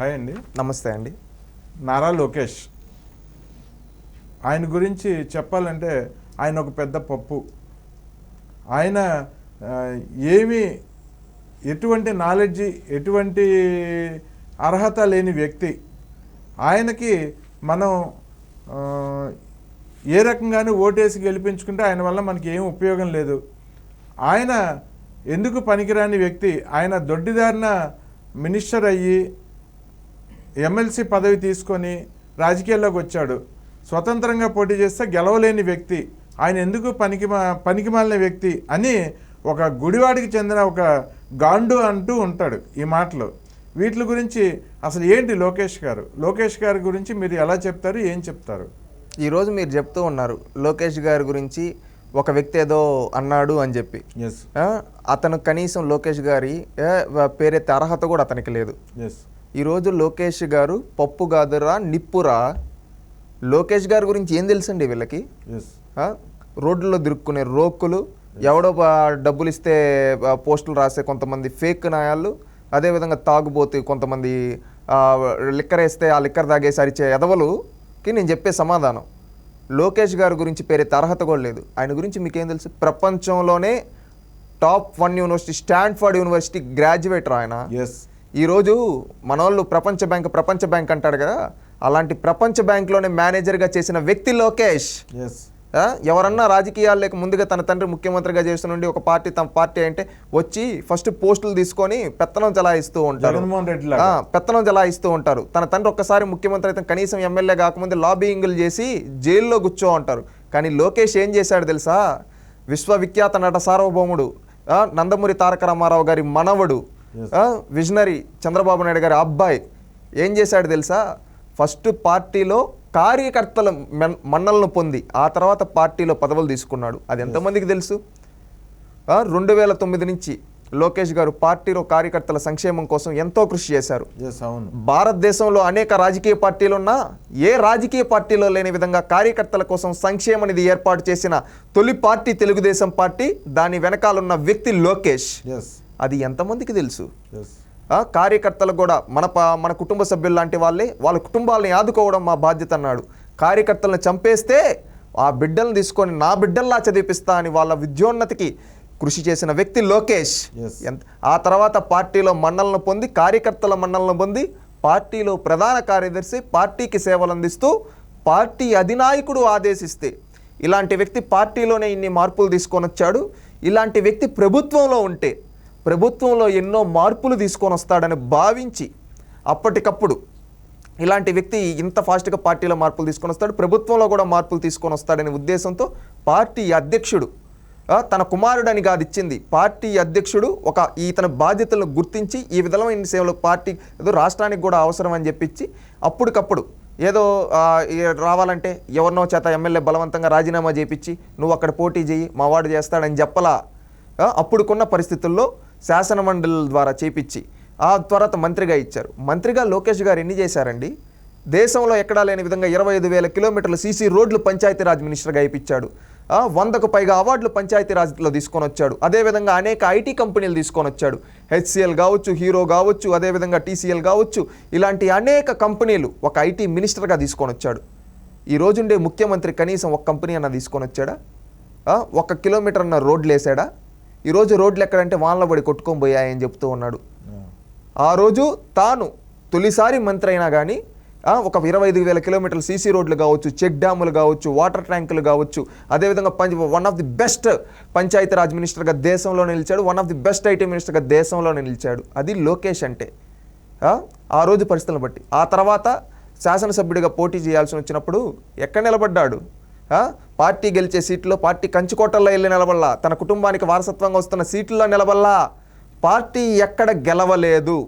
Hi అండి. నమస్తే అండి. నారా లోకేష్. ఆయన గురించి చెప్పాలంటే ఆయన ఒక పెద్ద పప్పు. ఆయన ఏమీ ఎటువంటి నాలెడ్జి ఎటువంటి అర్హత లేని వ్యక్తి. ఆయనకి మనం ఏ రకంగానూ ఓటేసి గెలిపించుకుంటే ఆయన వల్ల మనకి ఏం ఉపయోగం లేదు. ఆయన ఎందుకు పనికిరాని వ్యక్తి? ఆయన దొడ్డిదారిన మినిస్టర్ అయ్యి ఎమ్మెల్సీ పదవి తీసుకొని రాజకీయాల్లోకి వచ్చాడు. స్వతంత్రంగా పోటీ చేస్తే గెలవలేని వ్యక్తి ఆయన ఎందుకు పనికి పనికిమాలిన వ్యక్తి అని ఒక గుడివాడికి చెందిన ఒక గాండు అంటూ ఉంటాడు ఈ మాటలు. వీటి గురించి అసలు ఏంటి లోకేష్ గారు? లోకేష్ గారి గురించి మీరు ఎలా చెప్తారు ఏం చెప్తారు? ఈరోజు మీరు చెప్తూ ఉన్నారు లోకేష్ గారి గురించి ఒక వ్యక్తి ఏదో అన్నాడు అని చెప్పి. అతను కనీసం లోకేష్ గారి పేరెత్తే అర్హత కూడా అతనికి లేదు. ఎస్ ఈరోజు లోకేష్ గారు పప్పు కాదురా నిప్పురా? లోకేష్ గారి గురించి ఏం తెలుసండి వీళ్ళకి? రోడ్లలో దిరుక్కునే రోక్కులు ఎవడో డబ్బులు ఇస్తే పోస్టులు రాసే కొంతమంది ఫేక్ నాయాళ్ళు అదేవిధంగా తాగుబోతు కొంతమంది లిక్కర్ వేస్తే ఆ లిక్కర్ తాగేసి అరిచే ఎదవలుకి నేను చెప్పే సమాధానం. లోకేష్ గారి గురించి పేరైతే అర్హత కూడా లేదు. ఆయన గురించి మీకేం తెలుసు? ప్రపంచంలోనే top one university Stanford university graduate ఆయన. ఎస్ ఈరోజు మనోళ్ళు ప్రపంచ బ్యాంక్ ప్రపంచ బ్యాంక్ అంటాడు కదా అలాంటి ప్రపంచ బ్యాంక్లోనే మేనేజర్గా చేసిన వ్యక్తి లోకేష్. ఎవరన్నా రాజకీయాల్లోకి ముందుగా తన తండ్రి ముఖ్యమంత్రిగా చేస్తుండి ఒక పార్టీ తమ పార్టీ అంటే వచ్చి ఫస్ట్ పోస్టులు తీసుకొని పెత్తనం చలాయిస్తూ ఉంటారు. పెత్తనం చలాయిస్తూ ఉంటారు. తన తండ్రి ఒక్కసారి ముఖ్యమంత్రి అయితే కనీసం ఎమ్మెల్యే కాకముందే లాబింగ్లు చేసి జైల్లో కూర్చో ఉంటారు కానీ లోకేష్ ఏం చేశాడు తెలుసా? విశ్వవిఖ్యాత నట సార్వభౌముడు నందమూరి తారక రామారావు గారి మనవడు విజనరీ చంద్రబాబు నాయుడు గారి అబ్బాయి ఏం చేశాడు తెలుసా? ఫస్ట్ పార్టీలో కార్యకర్తల మెన్- మన్నలను పొంది ఆ తర్వాత పార్టీలో పదవులు తీసుకున్నాడు. అది ఎంతమందికి తెలుసు? రెండు వేల తొమ్మిది నుంచి లోకేష్ గారు పార్టీలో కార్యకర్తల సంక్షేమం కోసం ఎంతో కృషి చేశారు. భారతదేశంలో అనేక రాజకీయ పార్టీలు ఉన్నా ఏ రాజకీయ పార్టీలో లేని విధంగా కార్యకర్తల కోసం సంక్షేమ నిధి ఏర్పాటు చేసిన తొలి పార్టీ తెలుగుదేశం పార్టీ దాని వెనకాలన్న వ్యక్తి లోకేష్. అది ఎంతమందికి తెలుసు? కార్యకర్తలు కూడా మన ప- మన కుటుంబ సభ్యులు లాంటి వాళ్ళే వాళ్ళ కుటుంబాలని ఆదుకోవడం మా బాధ్యత అన్నాడు. కార్యకర్తలను చంపేస్తే ఆ బిడ్డలను తీసుకొని నా బిడ్డల్లా చదివిపిస్తా అని వాళ్ళ విద్యోన్నతికి కృషి చేసిన వ్యక్తి లోకేష్. ఆ తర్వాత పార్టీలో మన్నలను పొంది కార్యకర్తల మన్నలను పొంది పార్టీలో ప్రధాన కార్యదర్శి పార్టీకి సేవలు అందిస్తూ పార్టీ అధినాయకుడు ఆదేశిస్తే ఇలాంటి వ్యక్తి పార్టీలోనే ఇన్ని మార్పులు తీసుకొని వచ్చాడు ఇలాంటి వ్యక్తి ప్రభుత్వంలో ఉంటే ప్రభుత్వంలో ఎన్నో మార్పులు తీసుకొని వస్తాడని భావించి అప్పటికప్పుడు ఇలాంటి వ్యక్తి ఇంత ఫాస్ట్గా పార్టీలో మార్పులు తీసుకొని వస్తాడు ప్రభుత్వంలో కూడా మార్పులు తీసుకొని వస్తాడనే ఉద్దేశంతో పార్టీ అధ్యక్షుడు తన కుమారుడని కాదు ఇచ్చింది. పార్టీ అధ్యక్షుడు ఒక ఇతని బాధ్యతలను గుర్తించి ఈ విధమైన సేవలు పార్టీ ఏదో రాష్ట్రానికి కూడా అవసరం అని చెప్పించి అప్పటికప్పుడు ఏదో రావాలంటే ఎవరినో చేత ఎమ్మెల్యే బలవంతంగా రాజీనామా చేపించి నువ్వు అక్కడ పోటీ చేయి మా వాడు చేస్తాడని చెప్పలా అప్పుడుకున్న పరిస్థితుల్లో శాసనమండలి ద్వారా చేపించి ఆ తర్వాత మంత్రిగా ఇచ్చారు. మంత్రిగా లోకేష్ గారు ఎన్ని చేశారండి? దేశంలో ఎక్కడా లేని విధంగా ఇరవై ఐదు వేల కిలోమీటర్ల సీసీ రోడ్లు పంచాయతీరాజ్ మినిస్టర్గా ఇప్పించాడు. వందకు పైగా అవార్డులు పంచాయతీరాజ్లో తీసుకొని వచ్చాడు. అదేవిధంగా అనేక ఐటీ కంపెనీలు తీసుకొని వచ్చాడు. హెచ్సిఎల్ కావచ్చు హీరో కావచ్చు అదేవిధంగా టీసీఎల్ కావచ్చు ఇలాంటి అనేక కంపెనీలు ఒక ఐటీ మినిస్టర్గా తీసుకొని వచ్చాడు. ఈ రోజుండే ముఖ్యమంత్రి కనీసం ఒక కంపెనీ అన్న తీసుకొని వచ్చాడా? ఒక కిలోమీటర్ అన్న రోడ్లు వేసాడా ఈరోజు రోడ్లు ఎక్కడంటే వానలో పడి కొట్టుకొని పోయాయని చెప్తూ ఉన్నాడు. ఆ రోజు తాను తొలిసారి మంత్రి అయినా కానీ ఒక ఇరవై ఐదు వేల కిలోమీటర్ల సీసీ రోడ్లు కావచ్చు చెక్ డ్యాములు కావచ్చు వాటర్ ట్యాంకులు కావచ్చు అదేవిధంగా పంచ one of the best Panchayati Raj మినిస్టర్గా దేశంలో నిలిచాడు one of the best IT మినిస్టర్గా దేశంలో నిలిచాడు. అది లోకేష్ అంటే. ఆ, రోజు పరిస్థితులను బట్టి. ఆ తర్వాత శాసనసభ్యుడిగా పోటీ చేయాల్సి వచ్చినప్పుడు ఎక్కడ నిలబడ్డాడు? పార్టీ గెలిచే సీట్లో పార్టీ కంచుకోటల్లో వెళ్ళి నిలబడలా. తన కుటుంబానికి వారసత్వంగా వస్తున్న సీట్లో నిలబడలా. పార్టీ ఎక్కడ గెలవలేదు.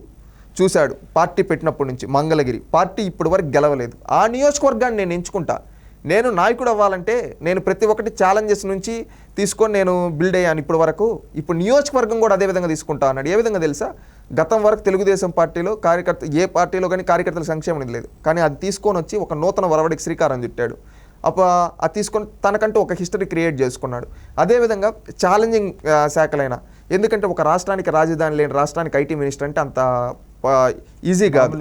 చూశాడు పార్టీ పెట్టినప్పటి నుంచి మంగళగిరి. పార్టీ ఇప్పటి వరకు గెలవలేదు. ఆ నియోజకవర్గాన్ని నేను ఎంచుకుంటా. నేను నాయకుడు అవ్వాలంటే నేను ప్రతి ఒక్కటి ఛాలెంజెస్ నుంచి తీసుకొని నేను బిల్డ్ అయ్యాను ఇప్పటి వరకు. ఇప్పుడు నియోజకవర్గం కూడా అదే విధంగా తీసుకుంటా అన్నాడు. ఏ విధంగా తెలుసా? గతం వరకు తెలుగుదేశం పార్టీలో కార్యకర్త ఏ పార్టీలో కానీ కార్యకర్తల సంక్షేమం లేదు. కానీ అది తీసుకొని వచ్చి ఒక నూతన వరవడికి శ్రీకారం చుట్టాడు. అప్ప అది తీసుకొని తనకంటూ ఒక హిస్టరీ క్రియేట్ చేసుకున్నాడు. అదేవిధంగా ఛాలెంజింగ్ శాఖలైన. ఎందుకంటే ఒక రాష్ట్రానికి రాజధాని లేని రాష్ట్రానికి ఐటీ మినిస్టర్ అంటే అంత ఈజీ కాదు.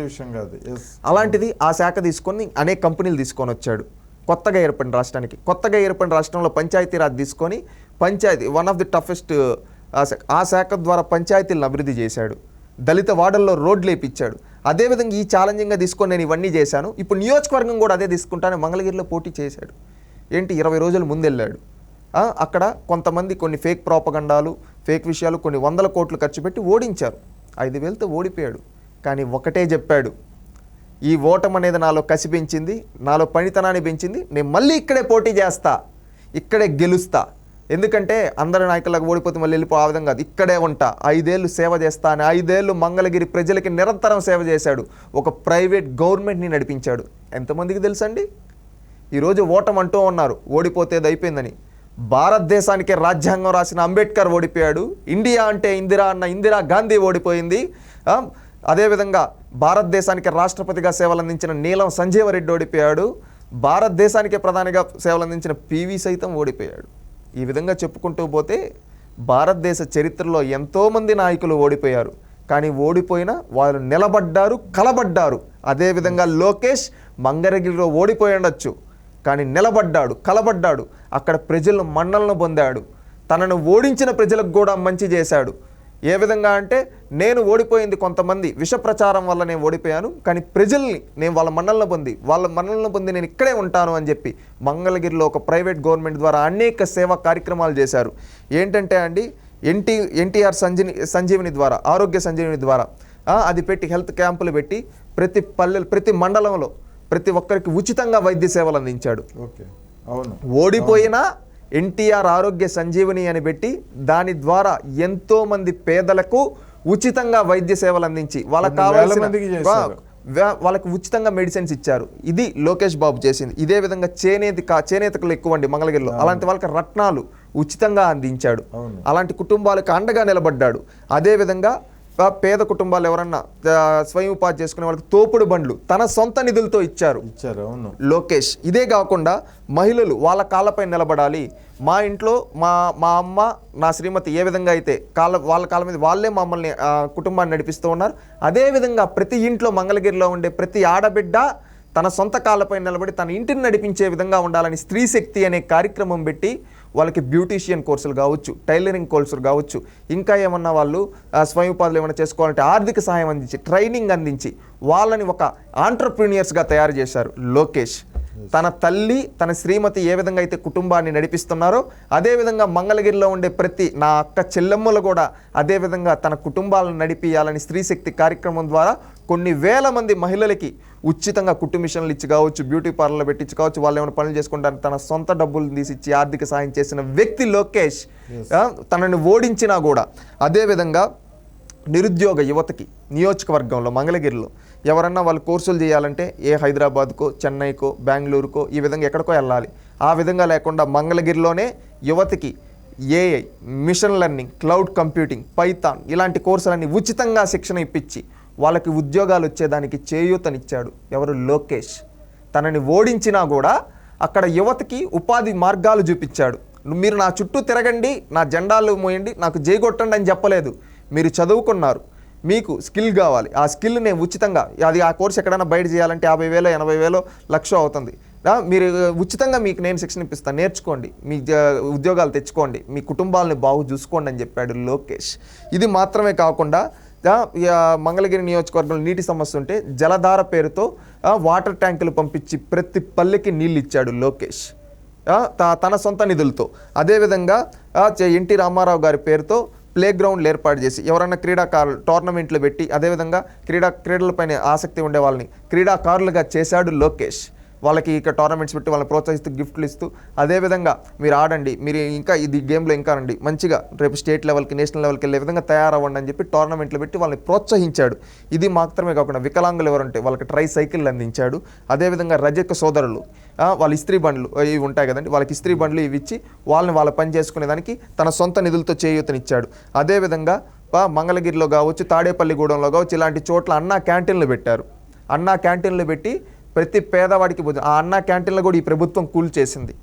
అలాంటిది ఆ శాఖ తీసుకొని అనేక కంపెనీలు తీసుకొని వచ్చాడు. కొత్తగా ఏర్పడిన రాష్ట్రానికి. కొత్తగా ఏర్పడిన రాష్ట్రంలో పంచాయతీరాజ్ తీసుకొని panchayati one of the toughest ఆ శాఖ ద్వారా పంచాయతీలను అభివృద్ధి చేశాడు. దళిత వార్డుల్లో రోడ్లు వేపించాడు. అదేవిధంగా ఈ ఛాలెంజింగ్గా తీసుకొని నేను ఇవన్నీ చేశాను. ఇప్పుడు నియోజకవర్గం కూడా అదే తీసుకుంటాను మంగళగిరిలో పోటీ చేశాడు. ఏంటి? ఇరవై రోజుల ముందెళ్ళాడు అక్కడ కొంతమంది కొన్ని ఫేక్ ప్రాపగండాలు ఫేక్ విషయాలు కొన్ని వందల కోట్లు ఖర్చు పెట్టి ఓడించారు. ఐదు వేలతో ఓడిపోయాడు. కానీ ఒకటే చెప్పాడు. ఈ ఓటం అనేది నాలో కసి పెంచింది నాలో పనితనాన్ని పెంచింది నేను మళ్ళీ ఇక్కడే పోటీ చేస్తా ఇక్కడే గెలుస్తా. ఎందుకంటే అందరి నాయకులకు ఓడిపోతే మళ్ళీ వెళ్ళిపో ఆ విధంగా కాదు. ఇక్కడే ఉంటా. ఐదేళ్ళు సేవ చేస్తా అని ఐదేళ్ళు మంగళగిరి ప్రజలకి నిరంతరం సేవ చేశాడు. ఒక ప్రైవేట్ గవర్నమెంట్ని నడిపించాడు. ఎంతమందికి తెలుసండి? ఈరోజు ఓటం అంటూ ఉన్నారు. ఓడిపోతే అయిపోయిందని. భారతదేశానికే రాజ్యాంగం రాసిన అంబేద్కర్ ఓడిపోయాడు. ఇండియా అంటే ఇందిరా అన్న ఇందిరా గాంధీ ఓడిపోయింది. అదేవిధంగా భారతదేశానికి రాష్ట్రపతిగా సేవలు అందించిన నీలం సంజీవరెడ్డి ఓడిపోయాడు. భారతదేశానికే ప్రధానిగా సేవలు అందించిన పీవీ సైతం ఓడిపోయాడు. ఈ విధంగా చెప్పుకుంటూ పోతే భారతదేశ చరిత్రలో ఎంతోమంది నాయకులు ఓడిపోయారు. కానీ ఓడిపోయినా వాళ్ళు నిలబడ్డారు కలబడ్డారు. అదేవిధంగా లోకేష్ మంగరగిరిలో ఓడిపోయి ఉండొచ్చు. కానీ నిలబడ్డాడు కలబడ్డాడు. అక్కడ ప్రజలను మన్నలను పొందాడు. తనను ఓడించిన ప్రజలకు కూడా మంచి చేశాడు. ఏ విధంగా అంటే నేను ఓడిపోయింది కొంతమంది విష ప్రచారం వల్ల నేను ఓడిపోయాను కానీ ప్రజల్ని నేను వాళ్ళ మన్నలను పొంది వాళ్ళ మన్నలను పొంది నేను ఇక్కడే ఉంటాను అని చెప్పి మంగళగిరిలో ఒక ప్రైవేట్ గవర్నమెంట్ ద్వారా అనేక సేవా కార్యక్రమాలు చేశారు. ఏంటంటే అండి ఎన్టీ ఎన్టీఆర్ సంజీని సంజీవిని ద్వారా ఆరోగ్య సంజీవిని ద్వారా అది పెట్టి హెల్త్ క్యాంపులు పెట్టి ప్రతి పల్లెలు ప్రతి మండలంలో ప్రతి ఒక్కరికి ఉచితంగా వైద్య సేవలు అందించాడు. ఓకే అవును. ఓడిపోయినా ఎన్టీఆర్ ఆరోగ్య సంజీవని అని పెట్టి దాని ద్వారా ఎంతో మంది పేదలకు ఉచితంగా వైద్య సేవలు అందించి వాళ్ళకి కావాల్సిన వాళ్ళకి ఉచితంగా మెడిసిన్స్ ఇచ్చారు. ఇది లోకేష్ బాబు చేసింది. ఇదే విధంగా చేనేత కా- చేనేతకులు ఎక్కువ అండి మంగళగిరిలో. అలాంటి వాళ్ళకి రత్నాలు ఉచితంగా అందించాడు. అలాంటి కుటుంబాలకు అండగా నిలబడ్డాడు. అదే విధంగా ఆ పేద కుటుంబాలు ఎవరన్నా స్వయం ఉపాధి చేసుకునే వాళ్ళకి తోపుడు బండ్లు తన సొంత నిధులతో ఇచ్చారు. ఇచ్చారు అవును. లోకేష్ ఇదే కాకుండా మహిళలు వాళ్ళ కాళ్ళపై నిలబడాలి. మా ఇంట్లో మా మా అమ్మ నా శ్రీమతి ఏ విధంగా అయితే కాళ్ళ వాళ్ళ కాళ్ళ మీద వాళ్ళే మమ్మల్ని కుటుంబాన్ని నడిపిస్తూ ఉన్నారు. అదేవిధంగా ప్రతి ఇంట్లో మంగళగిరిలో ఉండే ప్రతి ఆడబిడ్డ తన సొంత కాళ్ళపై నిలబడి తన ఇంటిని నడిపించే విధంగా ఉండాలని స్త్రీ శక్తి అనే కార్యక్రమం పెట్టి వాళ్ళకి బ్యూటీషియన్ కోర్సులు కావచ్చు టైలరింగ్ కోర్సులు కావచ్చు ఇంకా ఏమన్నా వాళ్ళు స్వయం ఉపాధులు ఏమైనా చేసుకోవాలంటే ఆర్థిక సహాయం అందించి ట్రైనింగ్ అందించి వాళ్ళని ఒక ఆంటర్ప్రీనియర్స్గా తయారు చేశారు లోకేష్. తన తల్లి తన శ్రీమతి ఏ విధంగా అయితే కుటుంబాన్ని నడిపిస్తున్నారో అదేవిధంగా మంగళగిరిలో ఉండే ప్రతి నా అక్క చెల్లెమ్మలు కూడా అదేవిధంగా తన కుటుంబాలను నడిపియాలని స్త్రీ శక్తి కార్యక్రమం ద్వారా కొన్ని వేల మంది మహిళలకి ఉచితంగా కుట్టు మిషన్లు ఇచ్చి కావచ్చు బ్యూటీ పార్లర్లు పెట్టించి కావచ్చు వాళ్ళు ఏమైనా పనులు చేసుకుంటారు తన సొంత డబ్బులు తీసి ఇచ్చి ఆర్థిక సాయం చేసిన వ్యక్తి లోకేష్ తనని ఓడించినా కూడా అదేవిధంగా నిరుద్యోగ యువతకి నియోజకవర్గంలో మంగళగిరిలో ఎవరన్నా వాళ్ళు కోర్సులు చేయాలంటే ఏ హైదరాబాద్కో చెన్నైకో బెంగళూరుకో ఈ విధంగా ఎక్కడికో వెళ్ళాలి. ఆ విధంగా లేకుండా మంగళగిరిలోనే యువతకి AI machine learning cloud computing Python ఇలాంటి కోర్సులన్నీ ఉచితంగా శిక్షణ ఇప్పించి వాళ్ళకి ఉద్యోగాలు వచ్చేదానికి చేయూతనిచ్చాడు ఎవరు లోకేష్. తనని ఓడించినా కూడా అక్కడ యువతకి ఉపాధి మార్గాలు చూపించాడు. మీరు నా చుట్టూ తిరగండి నా జెండాలు మోయండి నాకు జైగొట్టండి అని చెప్పలేదు. మీరు చదువుకున్నారు. మీకు స్కిల్ కావాలి. ఆ స్కిల్ నేను ఉచితంగా అది ఆ కోర్స్ ఎక్కడైనా బయట చేయాలంటే యాభై వేలు ఎనభై వేలు లక్ష అవుతుంది. మీరు ఉచితంగా మీకు నేను శిక్షణ ఇప్పిస్తాను. నేర్చుకోండి. మీ జ- ఉద్యోగాలు తెచ్చుకోండి. మీ కుటుంబాలని బాగు చూసుకోండి అని చెప్పాడు లోకేష్. ఇది మాత్రమే కాకుండా మంగళగిరి నియోజకవర్గంలో నీటి సమస్య ఉంటే జలధార పేరుతో వాటర్ ట్యాంకులు పంపించి ప్రతి పల్లెకి నీళ్ళు ఇచ్చాడు లోకేష్. త- తన సొంత నిధులతో. అదేవిధంగా చే- ఎన్టీ రామారావు గారి పేరుతో ప్లే గ్రౌండ్లు ఏర్పాటు చేసి ఎవరైనా క్రీడాకారులు టోర్నమెంట్లు పెట్టి అదేవిధంగా క్రీడా క్రీడలపైన ఆసక్తి ఉండే వాళ్ళని క్రీడాకారులుగా చేశాడు లోకేష్. వాళ్ళకి ఇక టోర్నమెంట్స్ పెట్టి వాళ్ళని ప్రోత్సహిస్తూ గిఫ్ట్లు ఇస్తూ అదేవిధంగా మీరు ఆడండి మీరు ఇంకా ఇది గేమ్లో ఇంకా రండి మంచిగా రేపు స్టేట్ లెవెల్కి నేషనల్ లెవెల్కి వెళ్ళే విధంగా తయారవ్వండి అని చెప్పి టోర్నమెంట్లు పెట్టి వాళ్ళని ప్రోత్సహించాడు. ఇది మాత్రమే కాకుండా వికలాంగులు ఎవరుంటే వాళ్ళకి ట్రై సైకిల్ అందించాడు. అదేవిధంగా రజక సోదరులు వాళ్ళ ఇస్త్రీ బండ్లు ఇవి ఉంటాయి కదండి వాళ్ళకి ఇస్త్రీ బండ్లు ఇవి ఇచ్చి వాళ్ళని వాళ్ళ పని చేసుకునేదానికి తన సొంత నిధులతో చేయూతనిచ్చాడు. అదేవిధంగా మంగళగిరిలో కావచ్చు తాడేపల్లిగూడెంలో కావచ్చు ఇలాంటి చోట్ల అన్నా క్యాంటీన్లు పెట్టారు. అన్నా క్యాంటీన్లు పెట్టి ప్రతి పేదవాడికి భోజనం ఆ అన్నా క్యాంటీన్లు కూడా ఈ ప్రభుత్వం కూల్ చేసింది.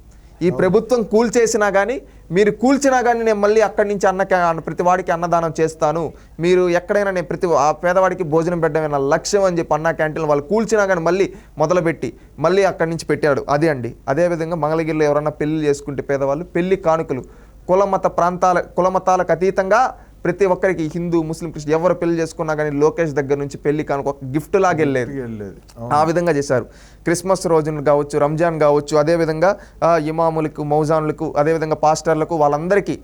ఈ ప్రభుత్వం కూల్చేసినా కానీ మీరు కూల్చినా కానీ నేను మళ్ళీ అక్కడి నుంచి అన్న అన్న- ప్రతి వాడికి అన్నదానం చేస్తాను. మీరు ఎక్కడైనా నేను ప్రతి ఆ పేదవాడికి భోజనం పెట్టడమే నా లక్ష్యం అని చెప్పి అన్న క్యాంటీన్ వాళ్ళు కూల్చినా కానీ మళ్ళీ మొదలుపెట్టి మళ్ళీ అక్కడి నుంచి పెట్టాడు. అదే అండి. అదేవిధంగా మంగళగిరిలో ఎవరన్నా పెళ్ళి చేసుకుంటే పేదవాళ్ళు పెళ్ళి కానుకలు కులమత ప్రాంతాల కులమతాలకు అతీతంగా ప్రతి ఒక్కరికి హిందూ ముస్లిం క్రిస్టియన్ ఎవరు పెళ్ళి చేసుకున్నా కానీ లోకేష్ దగ్గర నుంచి పెళ్ళి కానుక ఒక గిఫ్ట్ లాగా వెళ్ళేది. ఆ విధంగా చేశారు. క్రిస్మస్ రోజున కావచ్చు రంజాన్ కావచ్చు అదేవిధంగా ఇమాములకు మౌజానులకు అదేవిధంగా పాస్టర్లకు వాళ్ళందరికీ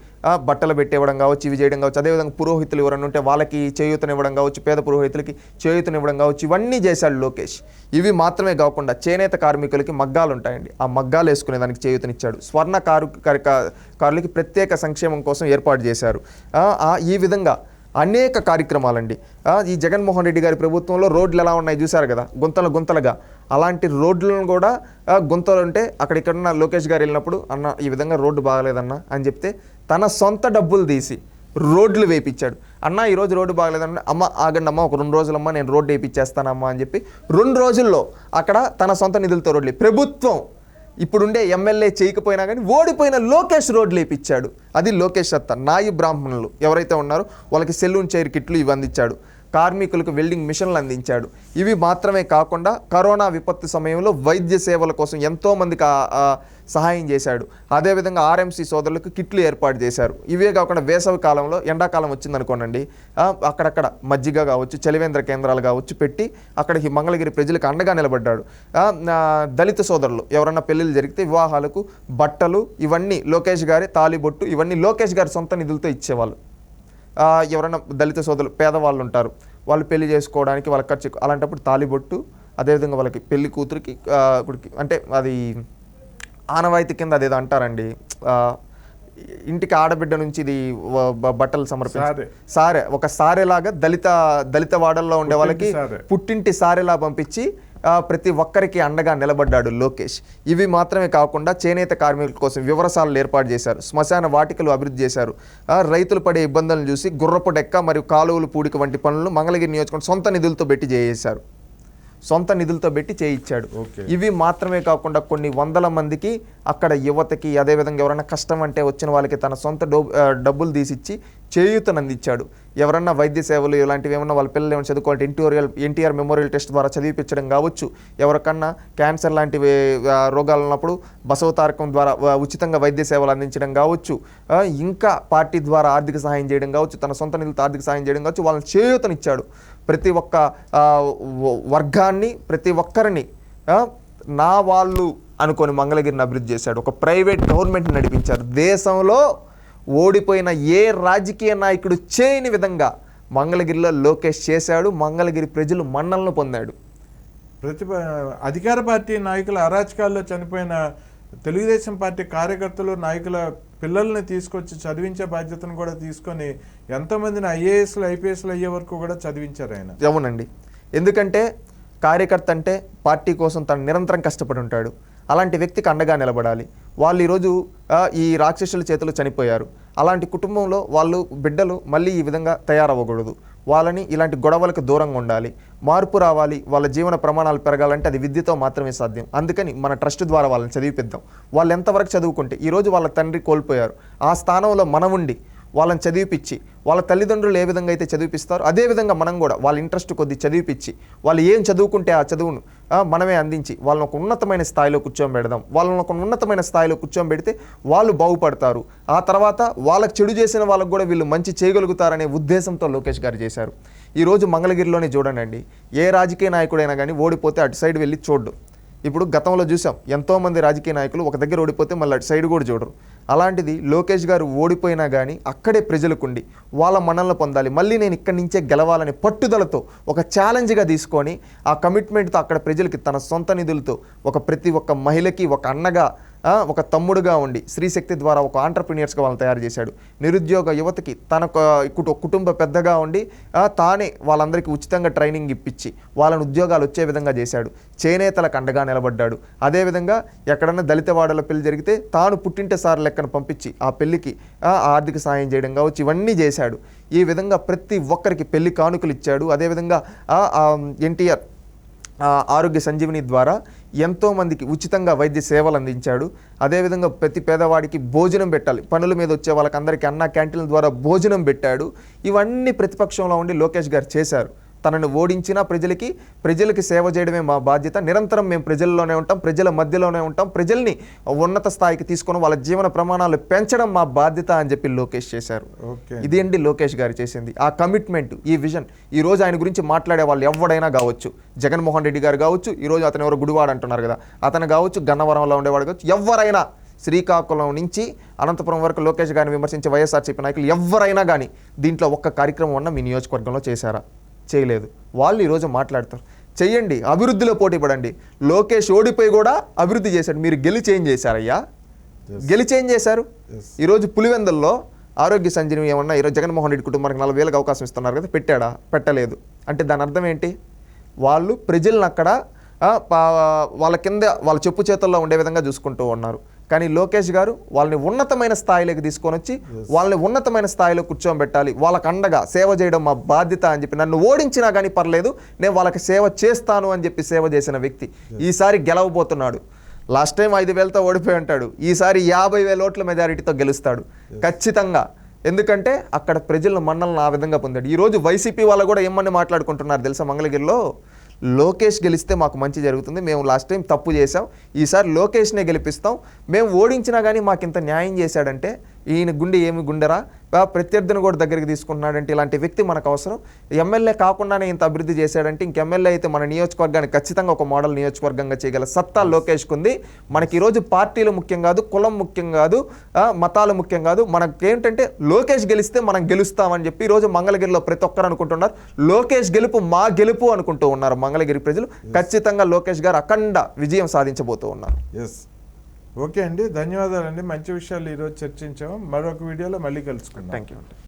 బట్టలు పెట్టివ్వడం కావచ్చు ఇవి చేయడం కావచ్చు అదేవిధంగా పురోహితులు ఎవరైనా ఉంటే వాళ్ళకి చేయూతనివ్వడం కావచ్చు పేద పురోహితులకి చేయూతనివ్వడం కావచ్చు ఇవన్నీ చేశాడు లోకేష్. ఇవి మాత్రమే కాకుండా చేనేత కార్మికులకి మగ్గాలు ఉంటాయండి. ఆ మగ్గాలు వేసుకునే దానికి చేయూతనిచ్చాడు. స్వర్ణ కారు కారులకి ప్రత్యేక సంక్షేమం కోసం ఏర్పాటు చేశారు. ఈ విధంగా అనేక కార్యక్రమాలండి. ఈ జగన్మోహన్ రెడ్డి గారి ప్రభుత్వంలో రోడ్లు ఎలా ఉన్నాయి చూసారు కదా? గుంతలు గుంతలుగా. అలాంటి రోడ్లను కూడా గుంతలు ఉంటే అక్కడక్కడున్న లోకేష్ గారు వెళ్ళినప్పుడు అన్న ఈ విధంగా రోడ్డు బాగలేదన్న అని చెప్తే తన సొంత డబ్బులు తీసి రోడ్లు వేపించాడు అన్న ఈరోజు రోడ్డు బాగలేదన్న అమ్మ ఆగండి అమ్మ ఒక రెండు రోజులమ్మ నేను రోడ్డు వేయించేస్తానమ్మా అని చెప్పి రెండు రోజుల్లో అక్కడ తన సొంత నిధులతో రోడ్లు ప్రభుత్వం ఇప్పుడుండే ఎమ్మెల్యే చేయకపోయినా కానీ ఓడిపోయిన లోకేష్ రోడ్లు వేయించాడు అది లోకేష్ అత్త నాయి బ్రాహ్మణులు ఎవరైతే ఉన్నారో వాళ్ళకి సెలూన్ చైర్ కిట్లు ఇవి అందించాడు కార్మికులకు వెల్డింగ్ మిషన్లు అందించాడు. ఇవి మాత్రమే కాకుండా కరోనా విపత్తు సమయంలో వైద్య సేవల కోసం ఎంతోమందికి సహాయం చేశాడు. అదేవిధంగా ఆర్ఎంసీ సోదరులకు కిట్లు ఏర్పాటు చేశారు. ఇవే కాకుండా వేసవి కాలంలో ఎండాకాలం వచ్చిందనుకోనండి అక్కడక్కడ మజ్జిగ కావచ్చు చలివేంద్ర కేంద్రాలు కావచ్చు పెట్టి అక్కడికి మంగళగిరి ప్రజలకు అండగా నిలబడ్డాడు. దళిత సోదరులు ఎవరన్నా పెళ్ళిళ్ళు జరిగితే వివాహాలకు బట్టలు ఇవన్నీ లోకేష్ గారి తాలిబొట్టు ఇవన్నీ లోకేష్ గారి సొంత నిధులతో ఇచ్చేవాళ్ళు. ఎవరైనా దళిత సోదరులు పేదవాళ్ళు ఉంటారు వాళ్ళు పెళ్ళి చేసుకోవడానికి వాళ్ళ ఖర్చు. అలాంటప్పుడు తాలిబొట్టు అదేవిధంగా వాళ్ళకి పెళ్ళి కూతురికి అంటే అది ఆనవాయితీ కింద అదేదో అంటారండి ఇంటికి ఆడబిడ్డ నుంచి ఇది బట్టలు సమర్పించి సారె. ఒక సారెలాగా దళిత దళిత వాడల్లో ఉండే వాళ్ళకి. పుట్టింటి సారెలా పంపించి ప్రతి ఒక్కరికి అండగా నిలబడ్డాడు లోకేష్. ఇవి మాత్రమే కాకుండా చేనేత కార్మికుల కోసం వివరసాలను ఏర్పాటు చేశారు. శ్మశాన వాటికలు అభివృద్ధి చేశారు. రైతులు పడే ఇబ్బందులను చూసి గుర్రపు డెక్క మరియు కాలువలు పూడిక వంటి పనులను మంగళగిరి నియోజకవర్గం సొంత నిధులతో పెట్టి చేసేశారు. సొంత నిధులతో పెట్టి చేయించాడు. ఇవి మాత్రమే కాకుండా కొన్ని వందల మందికి అక్కడ యువతకి అదేవిధంగా ఎవరైనా కష్టం అంటే వచ్చిన వాళ్ళకి తన సొంత డబ్బులు తీసిచ్చి చేయూతను అందించాడు ఎవరన్నా వైద్య సేవలు ఇలాంటివి ఏమన్నా వాళ్ళ పిల్లలు ఏమైనా చదువుకోవాలంటే ఎన్టీఆర్ ఎన్టీఆర్ మెమోరియల్ టెస్ట్ ద్వారా చదివిపించడం కావచ్చు. ఎవరికన్నా క్యాన్సర్ లాంటివి రోగాలు ఉన్నప్పుడు బసవ తారకం ద్వారా ఉచితంగా వైద్య సేవలు అందించడం కావచ్చు. ఇంకా పార్టీ ద్వారా ఆర్థిక సహాయం చేయడం కావచ్చు తన సొంత నిధులతో ఆర్థిక సహాయం చేయడం కావచ్చు వాళ్ళని చేయూతనిచ్చాడు. ప్రతి ఒక్క వర్గాన్ని ప్రతి ఒక్కరిని నా వాళ్ళు అనుకొని మంగళగిరిని అభివృద్ధి చేశాడు. ఒక ప్రైవేట్ గవర్నమెంట్ నడిపించారు. దేశంలో ఓడిపోయిన ఏ రాజకీయ నాయకుడు చేయని విధంగా మంగళగిరిలో లోకేష్ చేశాడు. మంగళగిరి ప్రజలు మన్నలను పొందాడు. ప్రతిభ అధికార పార్టీ నాయకుల అరాచకాల్లో చనిపోయిన తెలుగుదేశం పార్టీ కార్యకర్తలు నాయకుల పిల్లల్ని తీసుకొచ్చి చదివించే బాధ్యతను కూడా తీసుకొని ఎంతోమందిని ఐఏఎస్లు ఐపీఎస్లు అయ్యే వరకు కూడా చదివించారు ఆయన. అవునండి. ఎందుకంటే కార్యకర్త అంటే పార్టీ కోసం తను నిరంతరం కష్టపడి ఉంటాడు. అలాంటి వ్యక్తికి అండగా నిలబడాలి. వాళ్ళు ఈరోజు ఈ రాక్షసుల చేతిలో చనిపోయారు. అలాంటి కుటుంబంలో వాళ్ళు బిడ్డలు మళ్ళీ ఈ విధంగా తయారవ్వకూడదు. వాళ్ళని ఇలాంటి గొడవలకు దూరంగా ఉండాలి మార్పు రావాలి వాళ్ళ జీవన ప్రమాణాలు పెరగాలంటే అది విద్యతో మాత్రమే సాధ్యం. అందుకని మన ట్రస్ట్ ద్వారా వాళ్ళని చదివిపిద్దాం. వాళ్ళు ఎంతవరకు చదువుకుంటే ఈరోజు వాళ్ళ తండ్రి కోల్పోయారు. ఆ స్థానంలో మనం ఉండి వాళ్ళని చదివిపించి వాళ్ళ తల్లిదండ్రులు ఏ విధంగా అయితే చదివిపిస్తారో అదే విధంగా మనం కూడా వాళ్ళ ఇంట్రెస్ట్ కొద్ది చదివిపించి వాళ్ళు ఏం చదువుకుంటే ఆ చదువును మనమే అందించి వాళ్ళని ఒక ఉన్నతమైన స్థాయిలో కూర్చోబెడదాం వాళ్ళని ఒక ఉన్నతమైన స్థాయిలో కూర్చోబెడితే వాళ్ళు బాగుపడతారు. ఆ తర్వాత వాళ్ళకి చెడు చేసిన వాళ్ళకు కూడా వీళ్ళు మంచి చేయగలుగుతారనే ఉద్దేశంతో లోకేష్ గారు చేశారు. ఈరోజు మంగళగిరిలోనే చూడండి ఏ రాజకీయ నాయకుడైనా కానీ ఓడిపోతే అటు సైడ్ వెళ్ళి చూడ్డు. ఇప్పుడు గతంలో చూసాం ఎంతోమంది రాజకీయ నాయకులు ఒక దగ్గర ఓడిపోతే మళ్ళీ అటు సైడ్ కూడా చూడరు. అలాంటిది లోకేష్ గారు ఓడిపోయినా కానీ అక్కడే ప్రజలకుండి వాళ్ళ మనల్ని పొందాలి. మళ్ళీ నేను ఇక్కడి నుంచే గెలవాలని పట్టుదలతో ఒక ఛాలెంజ్గా తీసుకొని ఆ కమిట్మెంట్తో అక్కడ ప్రజలకి తన సొంత నిధులతో ఒక ప్రతి ఒక్క మహిళకి ఒక అన్నగా ఒక తమ్ముడుగా ఉండి స్త్రీశక్తి ద్వారా ఒక ఆంటర్ప్రినియర్స్గా వాళ్ళని తయారు చేశాడు. నిరుద్యోగ యువతకి తన కుటుంబ పెద్దగా ఉండి తానే వాళ్ళందరికీ ఉచితంగా ట్రైనింగ్ ఇప్పించి వాళ్ళని ఉద్యోగాలు వచ్చే విధంగా చేశాడు. చేనేతలకు అండగా నిలబడ్డాడు. అదేవిధంగా ఎక్కడన్నా దళితవాడల పెళ్ళి జరిగితే తాను పుట్టింటే సార్ లెక్కన పంపించి ఆ పెళ్ళికి ఆర్థిక సాయం చేయడం కావచ్చు ఇవన్నీ చేశాడు. ఈ విధంగా ప్రతి ఒక్కరికి పెళ్ళి కానుకలు ఇచ్చాడు. అదేవిధంగా ఎన్టీఆర్ ఆరోగ్య సంజీవిని ద్వారా ఎంతోమందికి ఉచితంగా వైద్య సేవలు అందించాడు. అదేవిధంగా ప్రతి పేదవాడికి భోజనం పెట్టాలి. పనుల మీద వచ్చే వాళ్ళకందరికీ అన్న క్యాంటీన్ల ద్వారా భోజనం పెట్టాడు. ఇవన్నీ ప్రతిపక్షంలో ఉండి లోకేష్ గారు చేశారు. తనను ఓడించిన ప్రజలకి ప్రజలకి సేవ చేయడమే మా బాధ్యత. నిరంతరం మేము ప్రజల్లోనే ఉంటాం ప్రజల మధ్యలోనే ఉంటాం. ప్రజల్ని ఉన్నత స్థాయికి తీసుకొని వాళ్ళ జీవన ప్రమాణాలు పెంచడం మా బాధ్యత అని చెప్పి లోకేష్ చేశారు. ఓకే. ఇది అండి లోకేష్ గారు చేసింది. ఆ కమిట్మెంట్ ఈ విజన్ ఈ రోజు ఆయన గురించి మాట్లాడే వాళ్ళు ఎవడైనా కావచ్చు. జగన్మోహన్ రెడ్డి గారు కావచ్చు ఈ రోజు అతను ఎవరో గుడివాడు అంటున్నారు కదా. అతను కావచ్చు గన్నవరంలో ఉండేవాడు కావచ్చు ఎవరైనా శ్రీకాకుళం నుంచి అనంతపురం వరకు లోకేష్ గారిని విమర్శించే వైఎస్ఆర్సీపీ నాయకులు ఎవరైనా కానీ దీంట్లో ఒక్క కార్యక్రమం ఉన్న మీ నియోజకవర్గంలో చేశారా? చేయలేదు. వాళ్ళు ఈరోజు మాట్లాడతారు. చెయ్యండి అభివృద్ధిలో పోటీ పడండి. లోకేష్ ఓడిపోయి కూడా అభివృద్ధి చేశాడు. మీరు గెలిచి ఏం చేశారయ్యా. గెలిచి ఏం చేశారు. ఈరోజు పులివెందుల్లో ఆరోగ్య సంజీవని ఏమన్నా ఈరోజు జగన్మోహన్ రెడ్డి కుటుంబానికి నలభై వేలకు అవకాశం ఇస్తున్నారు కదా పెట్టాడా? పెట్టలేదు. అంటే దాని అర్థం ఏంటి? వాళ్ళు ప్రజలను అక్కడ వాళ్ళ కింద వాళ్ళ చెప్పు చేతుల్లో ఉండే విధంగా చూసుకుంటూ ఉన్నారు. కానీ లోకేష్ గారు వాళ్ళని ఉన్నతమైన స్థాయిలోకి తీసుకొని వచ్చి వాళ్ళని ఉన్నతమైన స్థాయిలో కూర్చోబెట్టాలి. వాళ్ళకి అండగా సేవ చేయడం మా బాధ్యత అని చెప్పి నన్ను ఓడించినా కానీ పర్లేదు నేను వాళ్ళకి సేవ చేస్తాను అని చెప్పి సేవ చేసిన వ్యక్తి. ఈసారి గెలవబోతున్నాడు. లాస్ట్ టైం ఐదు వేలతో ఓడిపోయి ఉంటాడు. ఈసారి యాభై వేల ఓట్ల మెజారిటీతో గెలుస్తాడు. ఖచ్చితంగా. ఎందుకంటే అక్కడ ప్రజలను మన్నలను ఆ విధంగా పొందాడు. ఈరోజు వైసీపీ వాళ్ళు కూడా ఏమని మాట్లాడుకుంటున్నారు తెలుసా మంగళగిరిలో? లోకేష్ గెలిస్తే మాకు మంచి జరుగుతుంది. మేము లాస్ట్ టైం తప్పు చేసాం ఈసారి లోకేష్నే గెలిపిస్తాం. మేము ఓడించినా కానీ మాకు ఇంత న్యాయం చేశాడంటే ఈయన గుండె ఏమి గుండెరా? ప్రత్యర్థిని కూడా దగ్గరికి తీసుకుంటున్నాడంటే ఇలాంటి వ్యక్తి మనకు అవసరం. ఎమ్మెల్యే కాకుండానే ఇంత అభివృద్ధి చేశాడంటే ఇంకెమ్మెల్యే అయితే మన నియోజకవర్గాన్ని ఖచ్చితంగా ఒక మోడల్ నియోజకవర్గంగా చేయగల సత్తా లోకేష్కి ఉంది. మనకి ఈరోజు పార్టీలు ముఖ్యం కాదు కులం ముఖ్యం కాదు మతాలు ముఖ్యం కాదు. మనకి ఏంటంటే లోకేష్ గెలిస్తే మనం గెలుస్తామని చెప్పి ఈరోజు మంగళగిరిలో ప్రతి ఒక్కరు అనుకుంటున్నారు. లోకేష్ గెలుపు మా గెలుపు అనుకుంటూ ఉన్నారు మంగళగిరి ప్రజలు. ఖచ్చితంగా లోకేష్ గారు అఖండ విజయం సాధించబోతూ ఉన్నారు. ఎస్ ఓకే అండి ధన్యవాదాలండి. మంచి విషయాలు ఈరోజు చర్చించాము. మరొక వీడియోలో మళ్ళీ కలుసుకుందాం. Thank you